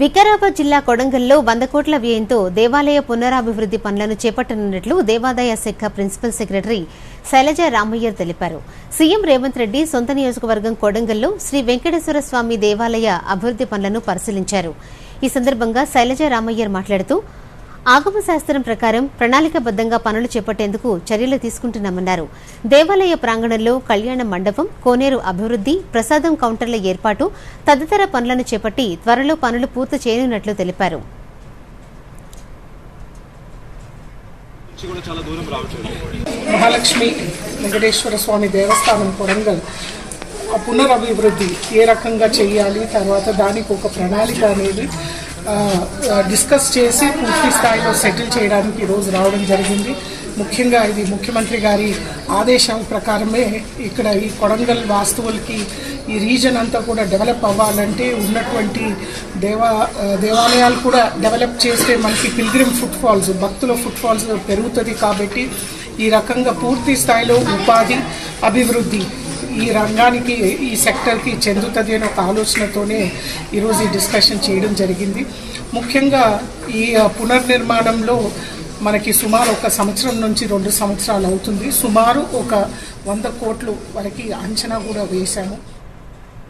వికారాబాద్ జిల్లా కొడంగల్లో వంద కోట్ల వ్యయంతో దేవాలయ పునరాభివృద్ధి పనులను చేపట్టనున్నట్లు దేవాదాయ శాఖ ప్రిన్సిపల్ సెక్రటరీ శైలజ రామయ్యర్ తెలిపారు. సీఎం రేవంత్ రెడ్డి సొంత నియోజకవర్గం కొడంగల్లో శ్రీ వెంకటేశ్వర స్వామి దేవాలయ అభివృద్ధి పనులను పరిశీలించారు. ఈ సందర్భంగా శైలజ రామయ్యర్ మాట్లాడుతూ ఆగమ శాస్త్రం ప్రకారం ప్రణాళికాబద్ధంగా పనులు చేపట్టేందుకు చర్యలు తీసుకుంటున్నామన్నారు. దేవాలయ ప్రాంగణంలో కళ్యాణ మండపం కోనేరు అభివృద్ధి ప్రసాదం కౌంటర్ల ఏర్పాటు తదితర పనులను చేపట్టి త్వరలో పనులు పూర్తి చేయనున్నట్లు తెలిపారు. నుంచి కూడా చాలా దూరం రావచ్చు. మహాలక్ష్మి వెంకటేశ్వర స్వామి దేవస్థానం కొడంగల్ పునరభివృద్ధి ఏ రకంగా చేయాలి తర్వాత దానికి ఒక ప్రణాళిక అనేది డిస్కస్ చేసి పూర్తి స్థాయిలో సెటిల్ చేయడానికి ఈరోజు రావడం జరిగింది. ముఖ్యంగా ఇది ముఖ్యమంత్రి గారి ఆదేశాల ప్రకారమే ఇక్కడ ఈ కొడంగల్ వాస్తువులకి ఈ రీజన్ అంతా కూడా డెవలప్ అవ్వాలంటే ఉన్నటువంటి దేవా దేవాలయాలు కూడా డెవలప్ చేస్తే మనకి పిల్గ్రిమ్ ఫుట్ ఫాల్స్ భక్తుల ఫుట్ ఫాల్స్ పెరుగుతుంది కాబట్టి ఈ రకంగా పూర్తి స్థాయిలో ఉపాధి అభివృద్ధి ఈ రంగానికి ఈ సెక్టర్కి చెందుతుంది అనే ఒక ఆలోచనతోనే ఈరోజు ఈ డిస్కషన్ చేయడం జరిగింది. ముఖ్యంగా ఈ పునర్నిర్మాణంలో మనకి సుమారు ఒక సంవత్సరం నుంచి రెండు సంవత్సరాలు అవుతుంది. సుమారు ఒక వంద కోట్లు వరకు అంచనా కూడా వేశాము.